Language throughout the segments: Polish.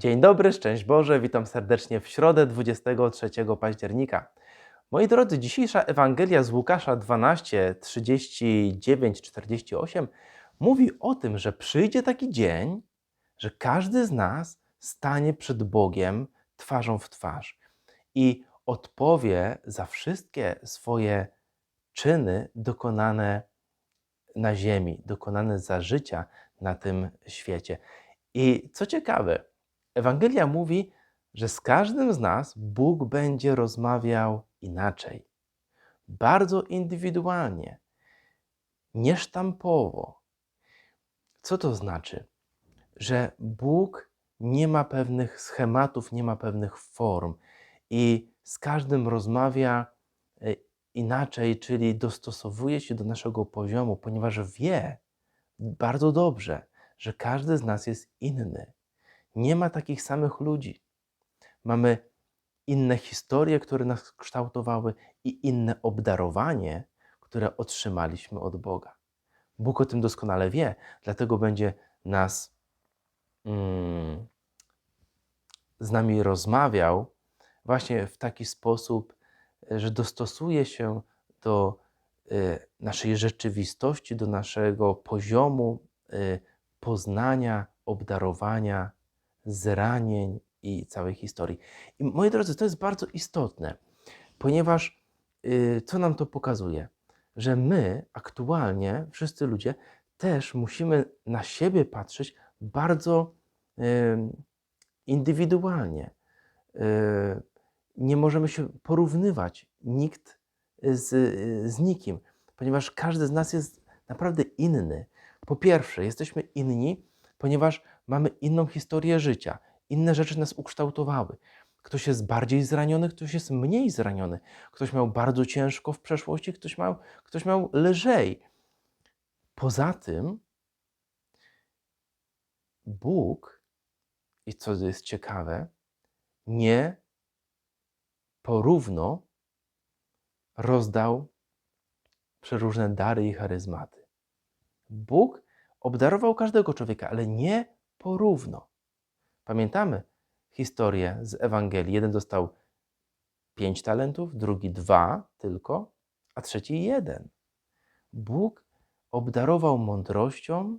Dzień dobry, szczęść Boże, witam serdecznie w środę 23 października. Moi drodzy, dzisiejsza Ewangelia z Łukasza 12, 39, 48 mówi o tym, że przyjdzie taki dzień, że każdy z nas stanie przed Bogiem twarzą w twarz i odpowie za wszystkie swoje czyny dokonane na ziemi, dokonane za życia na tym świecie. I co ciekawe, Ewangelia mówi, że z każdym z nas Bóg będzie rozmawiał inaczej, bardzo indywidualnie, niesztampowo. Co to znaczy? Że Bóg nie ma pewnych schematów, nie ma pewnych form i z każdym rozmawia e, inaczej, czyli dostosowuje się do naszego poziomu, ponieważ wie bardzo dobrze, że każdy z nas jest inny. Nie ma takich samych ludzi. Mamy inne historie, które nas kształtowały i inne obdarowanie, które otrzymaliśmy od Boga. Bóg o tym doskonale wie, dlatego będzie nas mm, z nami rozmawiał właśnie w taki sposób, że dostosuje się do y, naszej rzeczywistości, do naszego poziomu y, poznania, obdarowania, zranień i całej historii. I moi drodzy, to jest bardzo istotne, ponieważ y, co nam to pokazuje? Że my aktualnie, wszyscy ludzie, też musimy na siebie patrzeć bardzo y, indywidualnie. Y, nie możemy się porównywać nikt z, z nikim, ponieważ każdy z nas jest naprawdę inny. Po pierwsze, jesteśmy inni, ponieważ mamy inną historię życia, inne rzeczy nas ukształtowały. Ktoś jest bardziej zraniony, ktoś jest mniej zraniony. Ktoś miał bardzo ciężko w przeszłości, ktoś miał, ktoś miał lżej. Poza tym, Bóg, i co jest ciekawe, nie porówno rozdał przeróżne dary i charyzmaty. Bóg obdarował każdego człowieka, ale nie porówno. Pamiętamy historię z Ewangelii. Jeden dostał pięć talentów, drugi dwa tylko, a trzeci jeden. Bóg obdarował mądrością,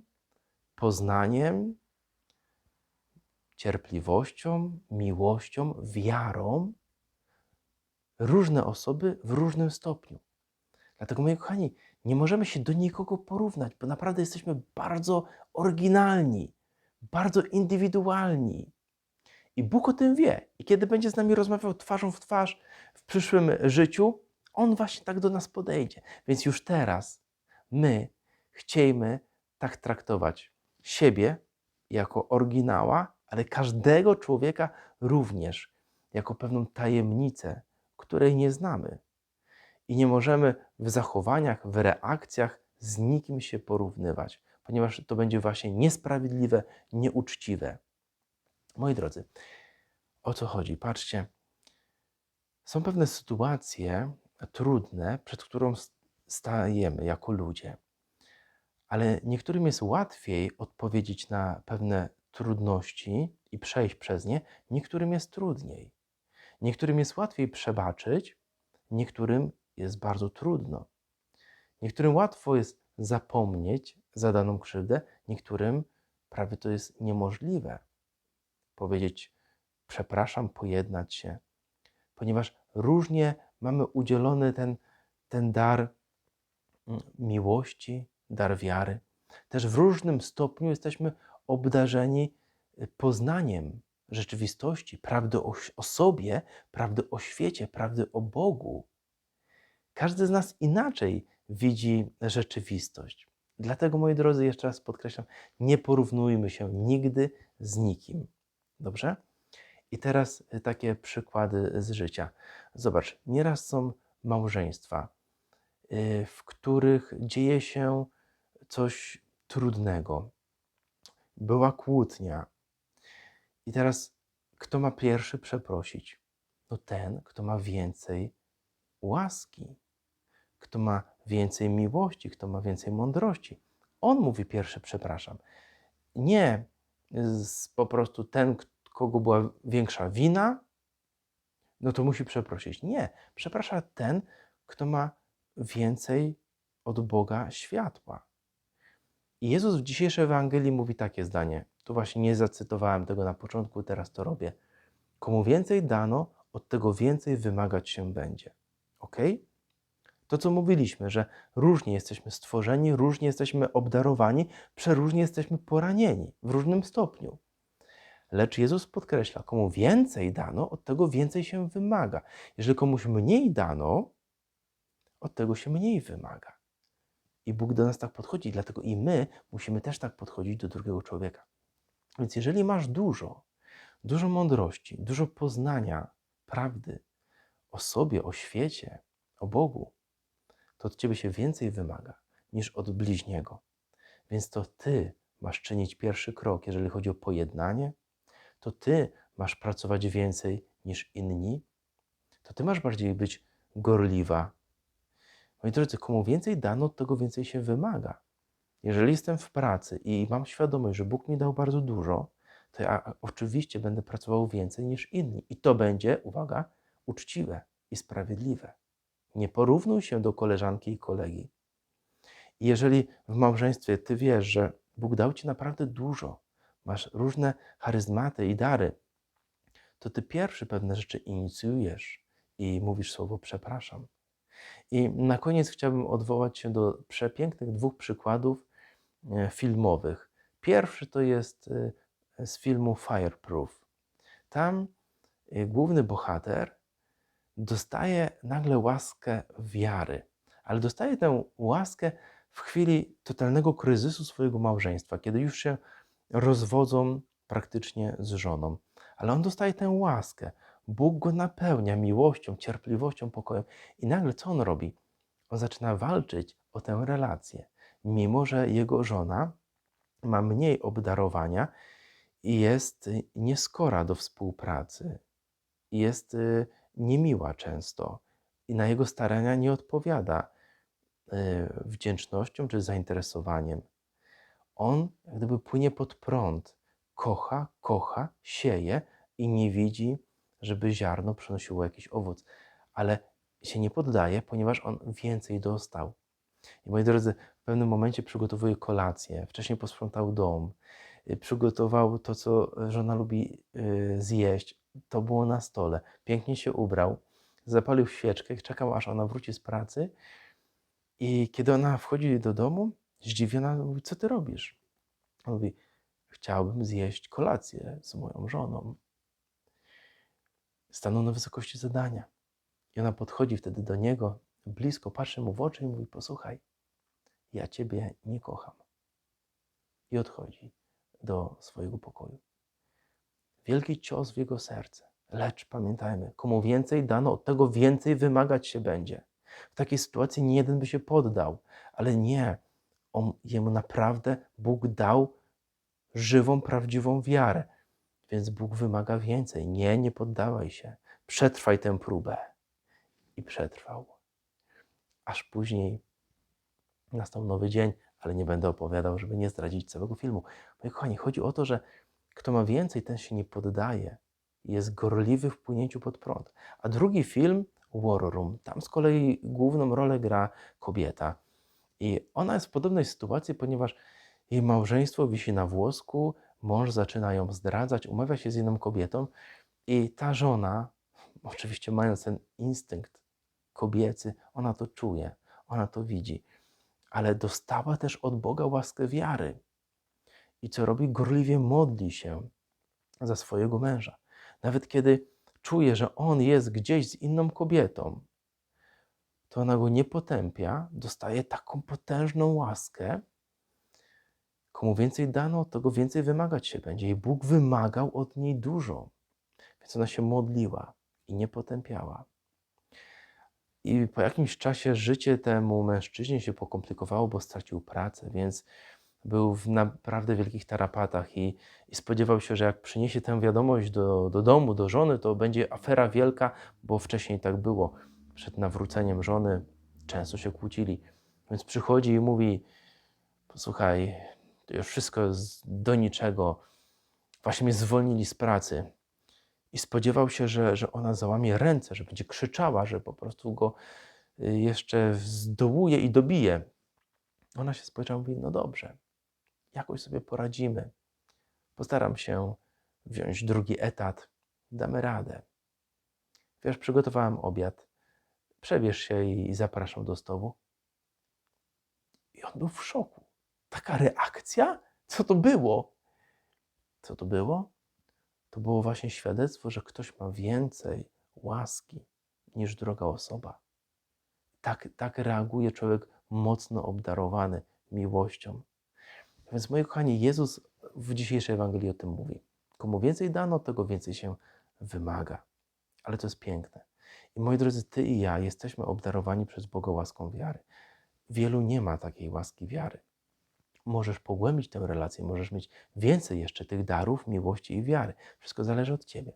poznaniem, cierpliwością, miłością, wiarą różne osoby w różnym stopniu. Dlatego, moi kochani, nie możemy się do nikogo porównać, bo naprawdę jesteśmy bardzo oryginalni, bardzo indywidualni. I Bóg o tym wie. I kiedy będzie z nami rozmawiał twarzą w twarz w przyszłym życiu, On właśnie tak do nas podejdzie. Więc już teraz my chciejmy tak traktować siebie jako oryginała, ale każdego człowieka również jako pewną tajemnicę, której nie znamy. I nie możemy w zachowaniach, w reakcjach z nikim się porównywać, ponieważ to będzie właśnie niesprawiedliwe, nieuczciwe. Moi drodzy, o co chodzi? Patrzcie, są pewne sytuacje trudne, przed którą stajemy jako ludzie, ale niektórym jest łatwiej odpowiedzieć na pewne trudności i przejść przez nie, niektórym jest trudniej. Niektórym jest łatwiej przebaczyć, niektórym jest bardzo trudno. Niektórym łatwo jest zapomnieć zadaną krzywdę, niektórym prawie to jest niemożliwe. Powiedzieć przepraszam, pojednać się, ponieważ różnie mamy udzielony ten, ten dar mm, miłości, dar wiary. Też w różnym stopniu jesteśmy obdarzeni y, poznaniem rzeczywistości, prawdy o, o sobie, prawdy o świecie, prawdy o Bogu. Każdy z nas inaczej widzi rzeczywistość. Dlatego, moi drodzy, jeszcze raz podkreślam, nie porównujmy się nigdy z nikim. Dobrze? I teraz y, takie przykłady z życia. Zobacz, nieraz są małżeństwa, y, w których dzieje się coś trudnego. Była kłótnia. I teraz kto ma pierwszy przeprosić? No ten, kto ma więcej łaski kto ma więcej miłości, kto ma więcej mądrości. On mówi pierwszy przepraszam. Nie po prostu ten, kogo była większa wina, no to musi przeprosić. Nie, przeprasza ten, kto ma więcej od Boga światła. I Jezus w dzisiejszej Ewangelii mówi takie zdanie. Tu właśnie nie zacytowałem tego na początku, teraz to robię. Komu więcej dano, od tego więcej wymagać się będzie. Ok? To, co mówiliśmy, że różnie jesteśmy stworzeni, różnie jesteśmy obdarowani, przeróżnie jesteśmy poranieni w różnym stopniu. Lecz Jezus podkreśla, komu więcej dano, od tego więcej się wymaga. Jeżeli komuś mniej dano, od tego się mniej wymaga. I Bóg do nas tak podchodzi, dlatego i my musimy też tak podchodzić do drugiego człowieka. Więc jeżeli masz dużo, dużo mądrości, dużo poznania prawdy o sobie, o świecie, o Bogu, to od ciebie się więcej wymaga niż od bliźniego. Więc to ty masz czynić pierwszy krok, jeżeli chodzi o pojednanie, to ty masz pracować więcej niż inni, to ty masz bardziej być gorliwa. Moi drodzy, komu więcej dano, od tego więcej się wymaga. Jeżeli jestem w pracy i mam świadomość, że Bóg mi dał bardzo dużo, to ja oczywiście będę pracował więcej niż inni. I to będzie, uwaga, uczciwe i sprawiedliwe. Nie porównuj się do koleżanki i kolegi. I jeżeli w małżeństwie ty wiesz, że Bóg dał ci naprawdę dużo, masz różne charyzmaty i dary, to ty pierwszy pewne rzeczy inicjujesz i mówisz słowo przepraszam. I na koniec chciałbym odwołać się do przepięknych dwóch przykładów e, filmowych. Pierwszy to jest e, z filmu Fireproof. Tam e, główny bohater dostaje nagle łaskę wiary, ale dostaje tę łaskę w chwili totalnego kryzysu swojego małżeństwa, kiedy już się rozwodzą praktycznie z żoną. Ale on dostaje tę łaskę. Bóg go napełnia miłością, cierpliwością, pokojem. I nagle co on robi? On zaczyna walczyć o tę relację, mimo że jego żona ma mniej obdarowania i jest nieskora do współpracy, jest y, niemiła często i na jego starania nie odpowiada y, wdzięcznością czy zainteresowaniem. On jak gdyby płynie pod prąd, kocha, kocha, sieje i nie widzi, żeby ziarno przynosiło jakiś owoc, ale się nie poddaje, ponieważ on więcej dostał. I moi drodzy, w pewnym momencie przygotowuje kolację, wcześniej posprzątał dom, y, przygotował to, co żona lubi y, zjeść, to było na stole. Pięknie się ubrał, zapalił świeczkę, czekał aż ona wróci z pracy. I kiedy ona wchodzi do domu, zdziwiona mówi: Co ty robisz? On mówi: Chciałbym zjeść kolację z moją żoną. Stanął na wysokości zadania. I ona podchodzi wtedy do niego, blisko, patrzy mu w oczy i mówi: Posłuchaj, ja ciebie nie kocham. I odchodzi do swojego pokoju. Wielki cios w jego serce. Lecz pamiętajmy, komu więcej dano, od tego więcej wymagać się będzie. W takiej sytuacji nie jeden by się poddał, ale nie. On, jemu naprawdę Bóg dał żywą, prawdziwą wiarę. Więc Bóg wymaga więcej. Nie, nie poddawaj się. Przetrwaj tę próbę. I przetrwał. Aż później nastał nowy dzień, ale nie będę opowiadał, żeby nie zdradzić całego filmu. Moi kochani, chodzi o to, że kto ma więcej, ten się nie poddaje. Jest gorliwy w płynięciu pod prąd. A drugi film, War Room, tam z kolei główną rolę gra kobieta. I ona jest w podobnej sytuacji, ponieważ jej małżeństwo wisi na włosku, mąż zaczyna ją zdradzać, umawia się z inną kobietą i ta żona, oczywiście mając ten instynkt kobiecy, ona to czuje, ona to widzi, ale dostała też od Boga łaskę wiary. I co robi? Gorliwie modli się za swojego męża. Nawet kiedy czuje, że on jest gdzieś z inną kobietą, to ona go nie potępia, dostaje taką potężną łaskę. Komu więcej dano, tego więcej wymagać się będzie. I Bóg wymagał od niej dużo. Więc ona się modliła i nie potępiała. I po jakimś czasie życie temu mężczyźnie się pokomplikowało, bo stracił pracę, więc był w naprawdę wielkich tarapatach i, i, spodziewał się, że jak przyniesie tę wiadomość do, do domu, do żony, to będzie afera wielka, bo wcześniej tak było. Przed nawróceniem żony często się kłócili. Więc przychodzi i mówi: Posłuchaj, to już wszystko jest do niczego. właśnie mnie zwolnili z pracy i spodziewał się, że, że ona załamie ręce, że będzie krzyczała, że po prostu go y, jeszcze zdołuje i dobije. Ona się spojrzała i mówi, no dobrze, jakoś sobie poradzimy. Postaram się wziąć drugi etat, damy radę. Wiesz, przygotowałem obiad, przebierz się i zapraszam do stołu. I on był w szoku. Taka reakcja? Co to było? Co to było? To było właśnie świadectwo, że ktoś ma więcej łaski niż druga osoba. Tak, tak reaguje człowiek mocno obdarowany miłością. Więc, moi kochani, Jezus w dzisiejszej Ewangelii o tym mówi. Komu więcej dano, tego więcej się wymaga. Ale to jest piękne. I moi drodzy, ty i ja jesteśmy obdarowani przez Boga łaską wiary. Wielu nie ma takiej łaski wiary. Możesz pogłębić tę relację, możesz mieć więcej jeszcze tych darów, miłości i wiary. Wszystko zależy od ciebie.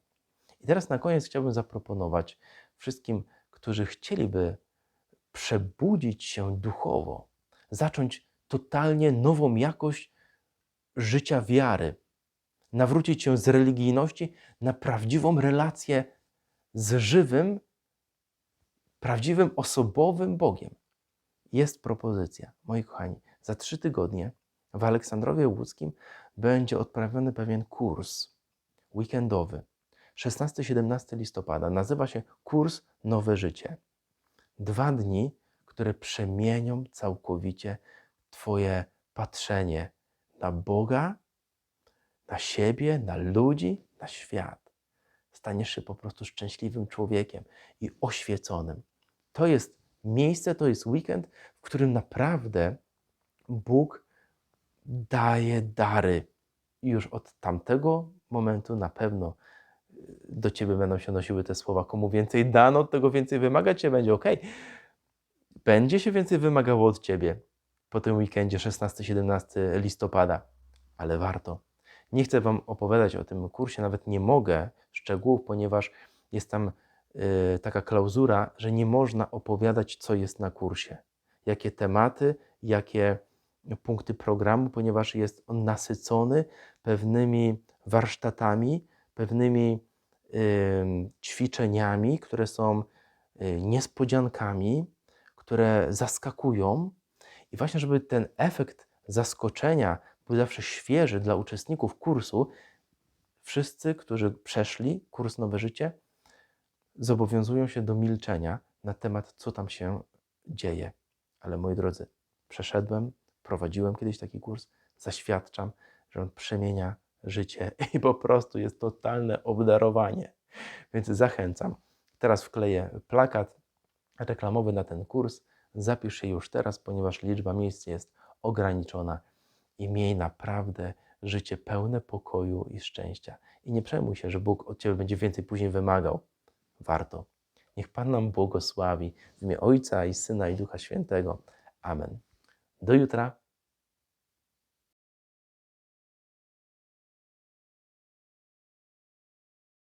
I teraz na koniec chciałbym zaproponować wszystkim, którzy chcieliby przebudzić się duchowo, zacząć totalnie nową jakość życia wiary, nawrócić się z religijności na prawdziwą relację z żywym, prawdziwym, osobowym Bogiem. Jest propozycja, moi kochani, za trzy tygodnie w Aleksandrowie Łódzkim będzie odprawiony pewien kurs weekendowy. 16-17 listopada nazywa się Kurs Nowe Życie. Dwa dni, które przemienią całkowicie Twoje patrzenie na Boga, na siebie, na ludzi, na świat. Staniesz się po prostu szczęśliwym człowiekiem i oświeconym. To jest miejsce, to jest weekend, w którym naprawdę Bóg daje dary. I już od tamtego momentu na pewno y, do ciebie będą się nosiły te słowa. Komu więcej dano, tego więcej wymagać się będzie. Ok, będzie się więcej wymagało od ciebie po tym weekendzie 16-17 listopada, ale warto. Nie chcę Wam opowiadać o tym kursie, nawet nie mogę szczegółów, ponieważ jest tam y, taka klauzura, że nie można opowiadać, co jest na kursie, jakie tematy, jakie punkty programu, ponieważ jest on nasycony pewnymi warsztatami, pewnymi y, ćwiczeniami, które są y, niespodziankami, które zaskakują. I właśnie, żeby ten efekt zaskoczenia był zawsze świeży dla uczestników kursu, wszyscy, którzy przeszli kurs Nowe Życie, zobowiązują się do milczenia na temat, co tam się dzieje. Ale moi drodzy, przeszedłem, prowadziłem kiedyś taki kurs, zaświadczam, że on przemienia życie i po prostu jest totalne obdarowanie. Więc zachęcam. Teraz wkleję plakat reklamowy na ten kurs. Zapisz się już teraz, ponieważ liczba miejsc jest ograniczona i miej naprawdę życie pełne pokoju i szczęścia. I nie przejmuj się, że Bóg od Ciebie będzie więcej później wymagał. Warto. Niech Pan nam błogosławi w imię Ojca i Syna i Ducha Świętego. Amen. Do jutra.